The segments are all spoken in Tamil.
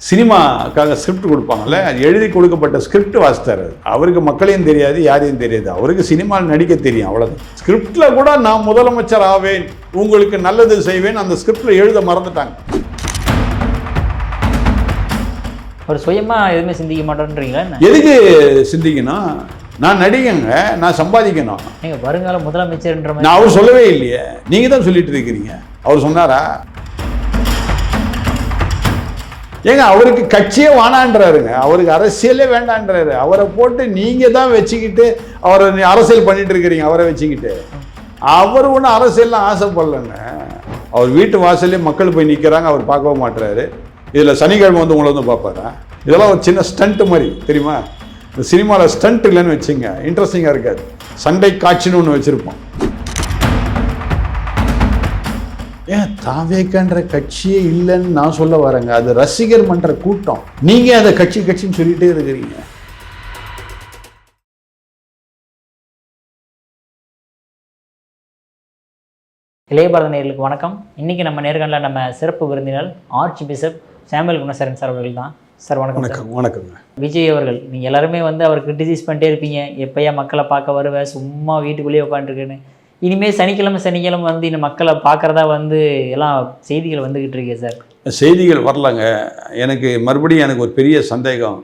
சினிமாக்காக ஸ்கிரிப்ட் கொடுப்பாங்கல்ல அது எழுதி கொடுக்கப்பட்ட ஸ்கிரிப்ட் வாசித்தார் அவர். அவருக்கு மக்களையும் தெரியாது யாரையும் தெரியாது. அவருக்கு சினிமாவில் நடிக்க தெரியும் அவ்வளோதான் ஸ்கிரிப்டில் கூட நான் முதலமைச்சர் ஆவேன் உங்களுக்கு நல்லது செய்வேன் அந்த ஸ்கிரிப்டில் எழுத மறந்துட்டாங்க. ஒரு சுயமா எதுவுமே சிந்திக்க மாட்டோன்றீங்களா எதுக்கு சிந்திக்கணும்? நான் நடிகங்க நான் சம்பாதிக்கணும். நீங்க வருங்கால முதலமைச்சர்ன்ற நான் அவர் சொல்லவே இல்லையே. நீங்கள் தான் சொல்லிட்டு இருக்கிறீங்க. அவர் சொன்னாரா? ஏங்க அவருக்கு கட்சியே வானான்றாருங்க அவருக்கு அரசியலே வேண்டான்றாரு. அவரை போட்டு நீங்கள் தான் வச்சுக்கிட்டு அவரை அரசியல் பண்ணிட்டு இருக்கிறீங்க அவரை வச்சுக்கிட்டு. அவர் ஒன்றும் அரசியல்லாம் ஆசைப்படலன்னு அவர் வீட்டு வாசல்லே மக்கள் போய் நிற்கிறாங்க அவர் பார்க்கவும் மாட்டுறாரு இதில் சனிக்கிழமை வந்து உங்களை வந்து பார்ப்பாரா? இதெல்லாம் ஒரு சின்ன ஸ்டண்ட் மாதிரி தெரியுமா? இந்த சினிமாவில் ஸ்டண்ட் இல்லைன்னு வச்சுங்க இன்ட்ரெஸ்டிங்காக இருக்காது. சண்டை காட்சின்னு ஒன்று வச்சுருப்போம். ஏன் தாவேக்கன்ற கட்சியே இல்லைன்னு நான் சொல்ல வரேங்க. அது ரசிகர் மன்ற கூட்டம். நீங்க அதை கட்சி கட்சின்னு சொல்லிட்டே இருக்கிறீங்க. இளைய பாரத நேயர்களுக்கு வணக்கம். இன்னைக்கு நம்ம நேர்காணல நம்ம சிறப்பு விருந்தினர் archbishop Samuel Gunasaran sir அவர்கள் தான். சார் வணக்கம். வணக்கம் வணக்கங்க. விஜய் அவர்கள் நீங்கள் எல்லாருமே வந்து அவர் கிரிட்டிசைஸ் பண்ணிட்டே இருப்பீங்க. எப்பயா மக்களை பார்க்க வருவ? சும்மா வீட்டுக்குள்ளேயே உட்காந்துருக்கேன்னு இனிமேல் சனிக்கிழமை சனிக்கிழமை வந்து இந்த மக்களை பார்க்குறதா வந்து எல்லாம் செய்திகள் வந்துக்கிட்டு இருக்கே சார். செய்திகள் வரலங்க. எனக்கு மறுபடியும் எனக்கு ஒரு பெரிய சந்தேகம்.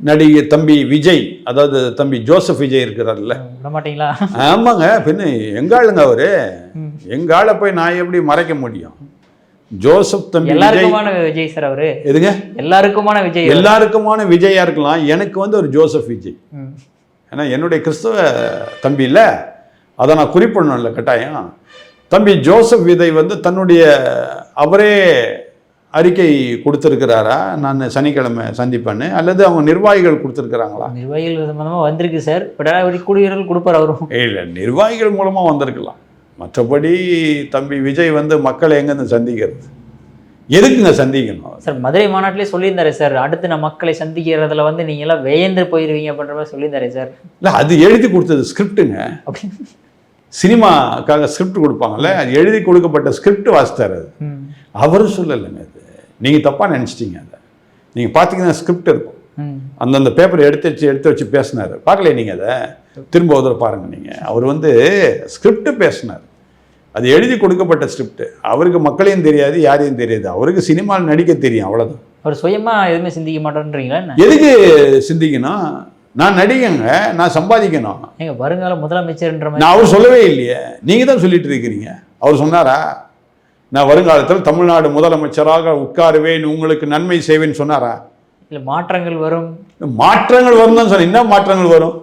நடிகை தம்பி விஜய் அதாவது தம்பி ஜோசப் விஜய் இருக்கிறார்ல. மாட்டீங்களா? ஆமாங்க பின்ன எங்க ஆளுங்க அவரு? எங்க ஆளை போய் நான் எப்படி மறைக்க முடியும்? ஜோசப் தம்பி எல்லாருக்குமான விஜய் சார் அவரு. எதுங்க? எல்லாருக்குமான விஜய். எல்லாருக்குமான விஜயா இருக்கலாம். எனக்கு வந்து ஒரு ஜோசப் விஜய். ஏன்னா என்னுடைய கிறிஸ்தவ தம்பி இல்லை அதை நான் குறிப்பிடணும்ல கட்டாயம். தம்பி ஜோசப் விதை வந்து தன்னுடைய அவரே அறிக்கை கொடுத்துருக்கிறாரா? நான் சனிக்கிழமை சந்திப்பேன்னு. அல்லது அவங்க நிர்வாகிகள் கொடுத்துருக்குறாங்களா? நிர்வாகிகள் சம்பந்தமாக வந்திருக்கு சார். விடாவடி குடியரல் கொடுப்பார் அவரும் இல்லை நிர்வாகிகள் மூலமாக வந்திருக்கலாம். மற்றபடி தம்பி விஜய் வந்து மக்களை எங்கேருந்து சந்திக்கிறது? எதுக்குங்க சந்திக்கணும்? சார் மதுரை மாநாட்டிலே சொல்லியிருந்தாரு சார். அடுத்து நான் மக்களை சந்திக்கிறதுல வந்து நீங்க எல்லாம் வேந்து போயிருவீங்க அப்படின்ற மாதிரி சொல்லியிருந்தாரு சார். இல்லை அது எழுதி கொடுத்தது ஸ்கிரிப்டுங்க அப்படி சினிமாக்காக ஸ்கிரிப்ட் கொடுப்பாங்கல்ல? அது எழுதி கொடுக்கப்பட்ட ஸ்கிரிப்ட் வாசித்தார் அது. அவரும் சொல்லலைங்க அது. நீங்கள் தப்பாக நினச்சிட்டீங்க அதை. நீங்கள் பார்த்தீங்கன்னா ஸ்கிரிப்ட் இருக்கும். அந்தந்த பேப்பர் எடுத்து வச்சு எடுத்து வச்சு பேசினார். பார்க்கலையே நீங்கள் அதை? திரும்ப தடவை பாருங்க நீங்கள் அவர் வந்து ஸ்கிரிப்ட் பேசினார். அது எழுதி கொடுக்கப்பட்ட ஸ்கிரிப்ட் அவருக்கு மக்களையும் தெரியாது யாரையும் தெரியாது. அவருக்கு சினிமாவில் நடிக்க தெரியும் அவ்வளோதான் அவர் சுயமா எதுவுமே சிந்திக்க மாட்டோன்றீங்களா எதுக்கு சிந்திக்கணும்? நான் நடிகங்க நான் சம்பாதிக்கணும். நீங்க வருங்கால முதலமைச்சர்ன்ற மாதிரி நான் அவர் சொல்லவே இல்லையே. நீங்கள் தான் சொல்லிட்டு இருக்கிறீங்க. அவர் சொன்னாரா? நான் வருங்காலத்தில் தமிழ்நாடு முதலமைச்சராக உட்காருவேன் உங்களுக்கு நன்மை செய்வேன்னு சொன்னாரா? இல்ல மாற்றங்கள் வரும். மாற்றங்கள் வரும் தான் சொன்னேன். என்ன மாற்றங்கள் வரும்?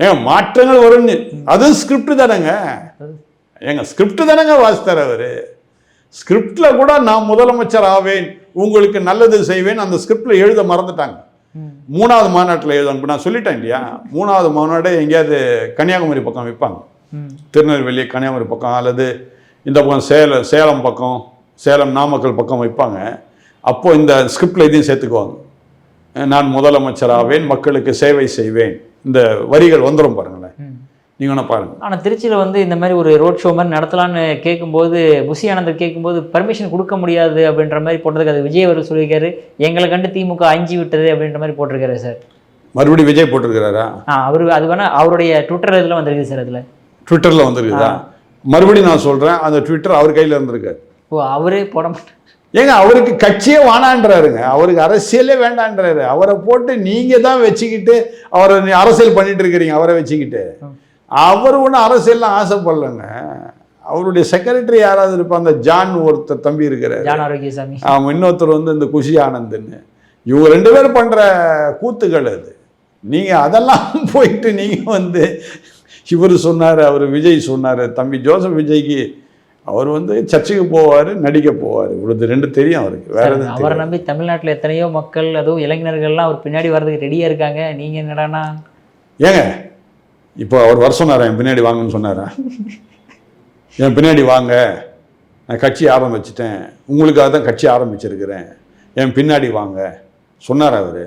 ஏங்க மாற்றங்கள் வரும்னு அதுவும் ஸ்கிரிப்ட் தானேங்க. ஏங்க ஸ்கிரிப்ட் தானேங்க வாசித்தார் அவர். ஸ்கிரிப்டில் கூட நான் முதலமைச்சர் ஆவேன் உங்களுக்கு நல்லது செய்வேன் அந்த ஸ்கிரிப்டில் எழுத மறந்துட்டாங்க. மூணாவது மாநாட்டில் எழுதணும் நான் சொல்லிட்டேன் இல்லையா? மூணாவது மாநாடு எங்கேயாவது கன்னியாகுமரி பக்கம் வைப்பாங்க. திருநெல்வேலி கன்னியாகுமரி பக்கம் அல்லது இந்த பக்கம் சேலம் சேலம் பக்கம் சேலம் நாமக்கல் பக்கம் வைப்பாங்க. அப்போ இந்த ஸ்கிரிப்டில் இதையும் சேர்த்துக்குவாங்க. நான் முதலமைச்சராவேன் மக்களுக்கு சேவை செய்வேன். இந்த வரிகள் வந்துடும் பாருங்களேன். நீங்கள் வேணா பாருங்க. ஆனா திருச்சியில வந்து இந்த மாதிரி ஒரு ரோட் ஷோ மாதிரி நடத்தலாம்னு கேட்கும்போது புசி ஆனந்தர் கேட்கும்போது பர்மிஷன் கொடுக்க முடியாது அப்படின்ற மாதிரி போட்டதுக்கு அது விஜய் அவர்கள் சொல்லியிருக்காரு. எங்களை கண்டு திமுக அஞ்சு விட்டது அப்படின்ற மாதிரி போட்டிருக்காரு சார். மறுபடியும் விஜய் போட்டிருக்கிறாரா? ஆ அவர் அது வேணா அவருடைய ட்விட்டர் இதில் வந்திருக்கு சார் அதுல. ட்விட்டரில் வந்திருக்குதா? மறுபடியும் நான் சொல்கிறேன் அந்த ட்விட்டர் அவர் கையில் இருந்திருக்காரு ஓ அவரே போட மாட்டார். ஏங்க அவருக்கு கட்சியே வேணான்றாருங்க. அவருக்கு அரசியலே வேண்டான்றாரு. அவரை போட்டு நீங்கள் தான் வச்சுக்கிட்டு அவரை அரசியல் பண்ணிட்டு இருக்கிறீங்க அவரை வச்சுக்கிட்டு. அவர் ஒன்றும் அரசியல்லாம் ஆசைப்படலைங்க. அவருடைய செக்ரட்டரி யாராவது இருப்பா அந்த ஜான் ஒருத்தர் தம்பி இருக்கிறார். ஜான் ஆரோக்கியசாமி. அவன் இன்னொருத்தர் வந்து இந்த குஷி ஆனந்துன்னு. இவங்க ரெண்டு பேரும் பண்ணுற கூத்துக்கள் அது. நீங்கள் அதெல்லாம் போயிட்டு நீங்கள் வந்து இவர் சொன்னார் அவர் விஜய் சொன்னார் தம்பி ஜோசப் விஜய்க்கு அவர் வந்து சர்ச்சுக்கு போவார் நடிக்க போவார். இவ்வளவு ரெண்டு தெரியும் அவருக்கு. வேற எதுவும் அவரை. நம்பி தமிழ்நாட்டுல எத்தனையோ மக்கள் அதுவும் இளைஞர்கள்லாம் அவர் பின்னாடி வர்றதுக்கு ரெடியா இருக்காங்க. நீங்க என்னடானா ஏங்க இப்போ அவர் வர சொன்னாரா என் பின்னாடி வாங்கன்னு சொன்னாரா? என் பின்னாடி வாங்க. நான் கட்சி ஆரம்பிச்சிட்டேன். உங்களுக்காக தான் கட்சி ஆரம்பிச்சிருக்கிறேன். என் பின்னாடி வாங்க. சொன்னார் அவர்.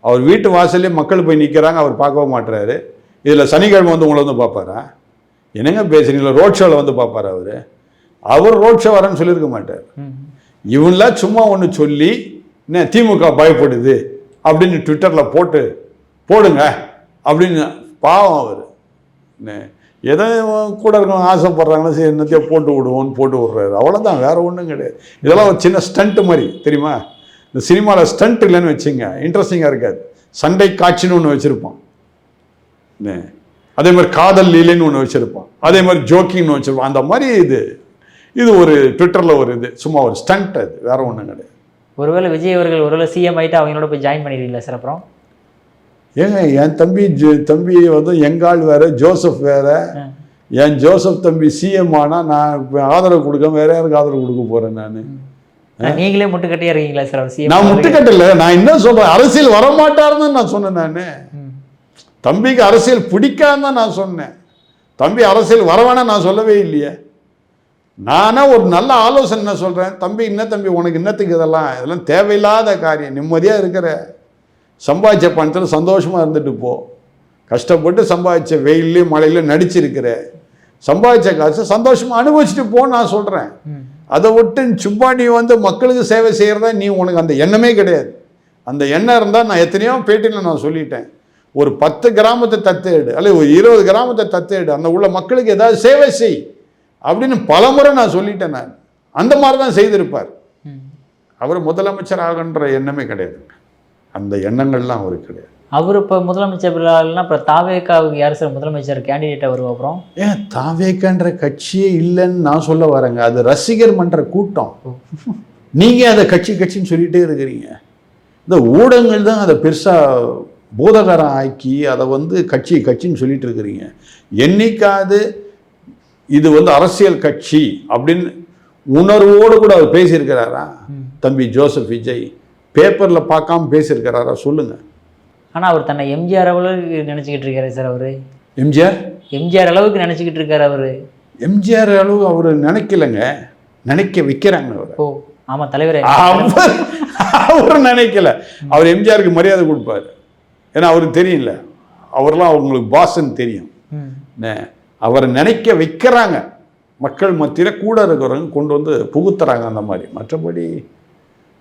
அவர் வீட்டு வாசல்லே மக்கள் போய் நிற்கிறாங்க அவர் பார்க்கவும் மாட்டுறாரு இதில் சனிக்கிழமை வந்து உங்களை வந்து பார்ப்பாரா? என்னங்க பேசுறீங்களா ரோட் ஷோவில் வந்து பார்ப்பாரா அவர்? அவர் ரோட் ஷோ வரேன்னு சொல்லியிருக்க மாட்டார். ம். இவன்லாம் சும்மா ஒன்று சொல்லி என்ன திமுக பயப்படுது? அப்படின்னு ட்விட்டரில் போட்டு போடுங்க. அப்படின்னு பாவம் அவர். எதோ எதை கூட இருக்கவங்க ஆசைப்படுறாங்களோ சரி என்னத்தையோ போட்டு விடுவோன்னு போட்டு விட்றாரு. அவ்வளோதான் வேறு ஒன்றும் கிடையாது. இதெல்லாம் ஒரு சின்ன ஸ்டண்ட்டு மாதிரி தெரியுமா? இந்த சினிமாவில் ஸ்டண்ட் இல்லைன்னு வச்சுங்க இன்ட்ரெஸ்டிங்காக இருக்காது. சண்டை காட்சின்னு ஒன்று வச்சுருப்பான். அதே மாதிரி காதல் லீலைன்னு ஒன்று வச்சுருப்பான். அதே மாதிரி ஜோக்கிங்னு வச்சுருப்பான். அந்த மாதிரி இது இது ஒரு ட்விட்டரில் ஒரு இது சும்மா ஒரு ஸ்டண்ட் அது வேற ஒன்றும் கிடையாது. ஒருவேளை விஜய் அவர்கள் ஒருவேளை சிஎம் ஆயிட்டு அவங்களோட போய் ஜாயின் பண்ணிடுவீங்களா சார் அப்புறம்? ஏங்க என் தம்பி ஜ- தம்பி வந்து எங்காள் வேற ஜோசப் வேற. என் ஜோசப் தம்பி சிஎம் ஆனா நான் இப்ப ஆதரவு கொடுக்க வேற யாருக்கு ஆதரவு கொடுக்க போறேன் நான்? நீங்களே முட்டுக்கட்டையா இருக்கீங்களா சார் சிஎம் நான் முட்டுக்கட்டல. நான் என்ன சொல்றேன்? அரசியல் வரமாட்டாருன்னு நான் சொன்னேன் நான். தம்பிக்கு அரசியல் பிடிக்காதுன்னு தான் நான் சொன்னேன். தம்பி அரசியல் வரவேணா நான் சொல்லவே இல்லையே. நானா ஒரு நல்ல ஆலோசனை சொல்றேன். தம்பி என்ன தம்பி உனக்கு என்னத்துக்கு இதெல்லாம் இதெல்லாம் தேவையில்லாத காரியம். நிம்மதியா இருக்கிற சம்பாதிச்ச பணத்தில் சந்தோஷமா இருந்துட்டு போ. கஷ்டப்பட்டு சம்பாதிச்ச வெயிலையும் மழையிலையும் நடிச்சிருக்கிற. சம்பாதிச்ச காசு சந்தோஷமா அனுபவிச்சுட்டு போன்னு நான் சொல்றேன். அதை விட்டு சும்மா நீ வந்து மக்களுக்கு சேவை செய்கிறதா நீ உனக்கு அந்த எண்ணமே கிடையாது. அந்த எண்ணம் இருந்தால் நான் எத்தனையோ பேட்டியில் நான் சொல்லிட்டேன். ஒரு பத்து கிராமத்தை தத்தேடு அல்லது ஒரு இருபது கிராமத்தை தத்தேடு அந்த உள்ள மக்களுக்கு ஏதாவது சேவை செய் அப்படின்னு பலமுறை நான் சொல்லிட்டேன் நான். அந்த மாதிரி தான் செய்திருப்பார் அவர் முதலமைச்சர் ஆகன்ற எண்ணமே கிடையாது. அந்த எண்ணங்கள்லாம் அவருக்கு கிடையாது. அவர் இப்போ முதலமைச்சர் இல்லைன்னா அப்புறம் தாவேக்காவுக்கு யார் சார் முதலமைச்சர் கேண்டிடேட்டாக வருவோம் அப்புறம்? ஏன் தாவேக்கன்ற கட்சியே இல்லைன்னு நான் சொல்ல வரேங்க. அது ரசிகர் மன்ற கூட்டம். நீங்கள் அதை கட்சி கட்சின்னு சொல்லிட்டே இருக்கிறீங்க. இந்த ஊடகங்கள் தான் அதை பெருசாக போதகரம் ஆக்கி அதை வந்து கட்சி கட்சின்னு சொல்லிட்டு இருக்கிறீங்க. என்னைக்காவது இது வந்து அரசியல் கட்சி அப்படின்னு உணர்வோடு கூட அவர் பேசியிருக்கிறாரா? தம்பி ஜோசப் விஜய். பேப்பரில் பார்க்காம பேசியிருக்கிறாரா? சொல்லுங்கள் ஆனா அவர் தன்னை எம்ஜிஆர் அளவுக்கு நினைச்சுக்கிட்டு இருக்காரு சார் அவரு. எம்ஜிஆர்? எம்ஜிஆர் அளவுக்கு நினைச்சுக்கிட்டு இருக்காரு அவரு. எம்ஜிஆர் அளவு அவர் நினைக்கலங்க. நினைக்க வைக்கிறாங்க அவர். ஓ ஆமா தலைவரே. அவர் அவர் நினைக்கல. அவர் எம்ஜிஆருக்கு மரியாதை கொடுப்பாரு. ஏன்னா அவருக்கு தெரியல அவர்லாம் அவங்களுக்கு பாஸ்ன்னு தெரியும். அவரை நினைக்க வைக்கிறாங்க. மக்கள் மத்தியில் கூட இருக்கிறவங்க கொண்டு வந்து புகுத்துறாங்க அந்த மாதிரி. மற்றபடி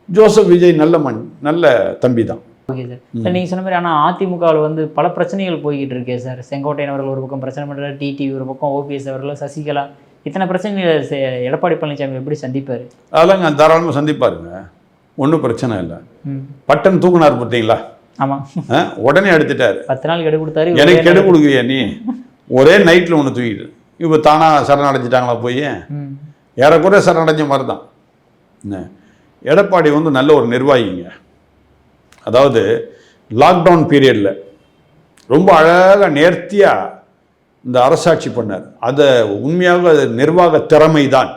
ஜோசப் விஜய் நல்ல மண் நல்ல தம்பி தான். Okay sir. சார் நீங்கள் சொன்ன மாதிரி ஆனால் அதிமுகவில் வந்து பல பிரச்சனைகள் போய்கிட்டு இருக்கே சார். செங்கோட்டையன் அவர்கள் ஒரு பக்கம் பிரச்சனை பண்ணுறாரு டிடிவி ஒரு பக்கம் ஓபிஎஸ் அவர்கள் சசிகலா. இத்தனை பிரச்சனைகளை எடப்பாடி பழனிசாமி எப்படி சந்திப்பார்? அதெல்லாங்க தாராளமாக சந்திப்பாருங்க. ஒன்றும் பிரச்சனை இல்லை. பட்டன் தூக்குனார் பார்த்தீங்களா? ஆமாம் உடனே எடுத்துட்டாரு. பத்து நாள் கெடு கொடுத்தாரு எனக்கு கெடு கொடுக்குறியா நீ? ஒரே நைட்டில் ஒன்று தூக்கிட்டு. இப்போ தானாக சரணடைஞ்சிட்டாங்களா போய்? ஏறக்குறைய சரணடைஞ்ச மாதிரி தான் எடப்பாடி வந்து நல்ல ஒரு நிர்வாகிங்க. அதாவது லாக்டவுன் பீரியடில் ரொம்ப அழகாக நேர்த்தியாக இந்த அரசாட்சி பண்ணார். அதை உண்மையாக அது நிர்வாக திறமை தான்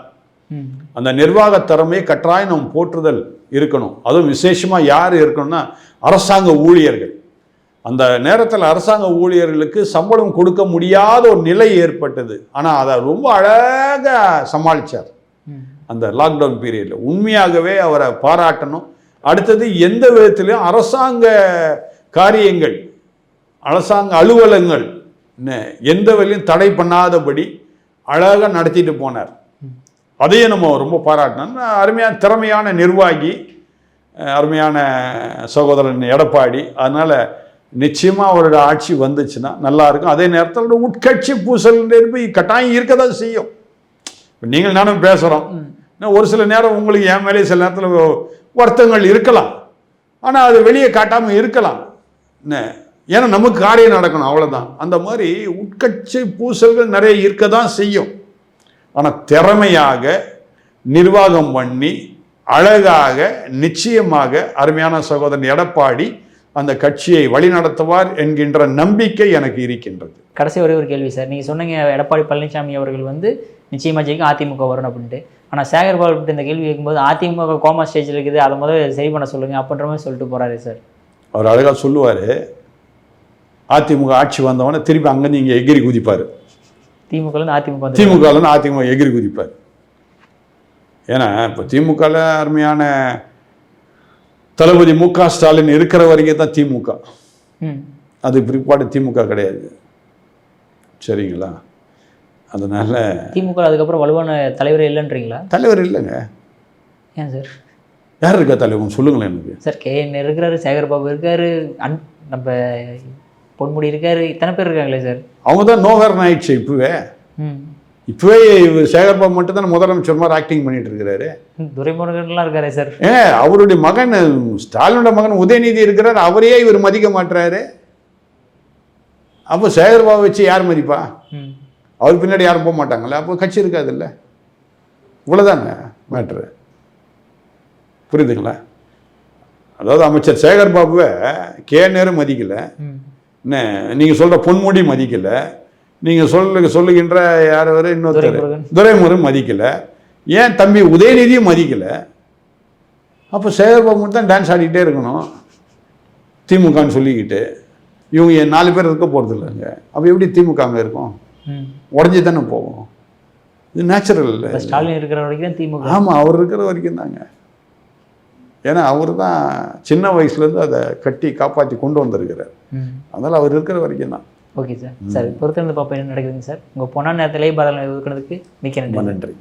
அந்த நிர்வாக திறமையை கட்டாயம் நம்ம போற்றுதல் இருக்கணும். அதுவும் விசேஷமாக யார் இருக்கணும்னா அரசாங்க ஊழியர்கள். அந்த நேரத்தில் அரசாங்க ஊழியர்களுக்கு சம்பளம் கொடுக்க முடியாத ஒரு நிலை ஏற்பட்டது. ஆனால் அதை ரொம்ப அழகாக சமாளித்தார் அந்த லாக்டவுன் பீரியடில் உண்மையாகவே அவரை பாராட்டணும். அடுத்தது எந்த விதத்திலையும் அரசாங்க காரியங்கள் அரசாங்க அலுவலகங்கள் எந்த வழியும் தடை பண்ணாதபடி அழகாக நடத்திட்டு போனார். அதையும் நம்ம ரொம்ப பாராட்டணும். அருமையான திறமையான நிர்வாகி அருமையான சகோதரன் எடப்பாடி. அதனால் நிச்சயமாக அவரோட ஆட்சி வந்துச்சுன்னா நல்லா இருக்கும். அதே நேரத்தில் உட்கட்சி பூசல் நெருப்பு கட்டாயம் இருக்க தான் செய்யும் நீங்கள் நானும் பேசுகிறோம் ஒரு சில நேரம் உங்களுக்கு என் மேலே சில நேரத்தில் வருத்தங்கள் இருக்கலாம். ஆனால் அது வெளியே காட்டாமல் இருக்கலாம். என்ன? ஏன்னா நமக்கு காரியம் நடக்கணும் அவ்வளோதான் அந்த மாதிரி உட்கட்சி பூசல்கள் நிறைய இருக்க தான் செய்யும். ஆனால் திறமையாக நிர்வாகம் பண்ணி அழகாக நிச்சயமாக அருமையான சகோதரன் எடப்பாடி அந்த கட்சியை வழிநடத்துவார் என்கின்ற நம்பிக்கை எனக்கு இருக்கின்றது. கடைசி ஒரே ஒரு கேள்வி சார். நீங்கள் சொன்னீங்க எடப்பாடி பழனிசாமி அவர்கள் வந்து நிச்சயமாக ஜெயிக்கும் அதிமுக வரணும் அப்படின்ட்டு. ஆனால் சேகர் பாபு இந்த கேள்வி கேட்கும்போது அதிமுக கோமா ஸ்டேஜில் இருக்குது அதை முதல்ல சரி பண்ண சொல்லுங்கள் அப்படின்ற மாதிரி சொல்லிட்டு போகிறாரு சார். அவர் அழகாக சொல்லுவார் அதிமுக ஆட்சி வந்தவொடனே திருப்பி அங்கேருந்து இங்கே எகிரி குதிப்பார். திமுகலேருந்து அதிமுக திமுகலேருந்து அதிமுக எகிரி குதிப்பார். ஏன்னா இப்போ திமுகவில் அருமையான தளபதி மு க ஸ்டாலின் இருக்கிற வரைக்கும் தான் திமுக. அது பிற்பாடு திமுக கிடையாது. சரிங்களா? அதனால திமுக அதுக்கப்புறம் வலுவான தலைவரே இல்லைன்றீங்களா? தலைவர் இல்லைங்க. ஏன் சார்? யார் இருக்கா தலைவன் சொல்லுங்களேன் எனக்கு. சார் கேஎன் இருக்கிறாரு சேகர் பாபு இருக்காரு அன் நம்ம பொன்முடி இருக்காரு இத்தனை பேர் இருக்காங்களே சார்? அவங்க தான் நோவேர்னு ஆயிடுச்சு இப்போவே. இப்போவே இவர் சேகர்பாபு மட்டும் தான் முதலமைச்சர் மாதிரி ஆக்டிங் பண்ணிட்டு இருக்கிறாரு. துரைமுருகன்லாம் இருக்காரே சார். ஏ அவருடைய மகன் ஸ்டாலினோட மகன் உதயநிதி இருக்கிறார் அவரையே இவர் மதிக்க மாட்டுறாரு அப்போ சேகர்பாபு வச்சு யார் மதிப்பா? அவர் பின்னாடி யாரும் போக மாட்டாங்கல்ல? அப்போ கட்சி இருக்காதுல்ல? இவ்வளோதாங்க மேட்ரு புரியுதுங்களா? அதாவது அமைச்சர் சேகர் பாபுவை கே. நேரு மதிக்கலை. என்ன நீங்கள் சொல்கிற பொன்முடி மதிக்கலை. நீங்கள் சொல்ல சொல்லுகின்ற யார் வரை இன்னொருத்தர். துரைமுருகன். மதிக்கலை. ஏன் தம்பி உதயநிதியும் மதிக்கலை? அப்போ சேகர் பாபு மட்டும் தான் டான்ஸ் ஆடிக்கிட்டே இருக்கணும். திமுகன்னு சொல்லிக்கிட்டு. இவங்க நாலு பேர் இருக்க போகிறது இல்லைங்க அப்போ எப்படி திமுக அங்கே இருக்கும் உடஞ்சி தானே போகும் இது நேச்சுரல் இல்லை. ஸ்டாலின் இருக்கிற வரைக்கும் தான் திமுக. ஆமாம் அவர் இருக்கிற வரைக்கும் தாங்க. ஏன்னா அவர் தான் சின்ன வயசுலேருந்து அதை கட்டி காப்பாற்றி கொண்டு வந்திருக்கிறார். அதனால் அவர் இருக்கிற வரைக்கும் தான். Okay sir. சார் பொறுத்திருந்து பார்ப்போம் என்ன நடக்குதுங்க சார். உங்கள் பொண்ணா நேரத்திலே பதில் ஒதுக்குனதுக்கு மிக்க நன்றி. நன்றி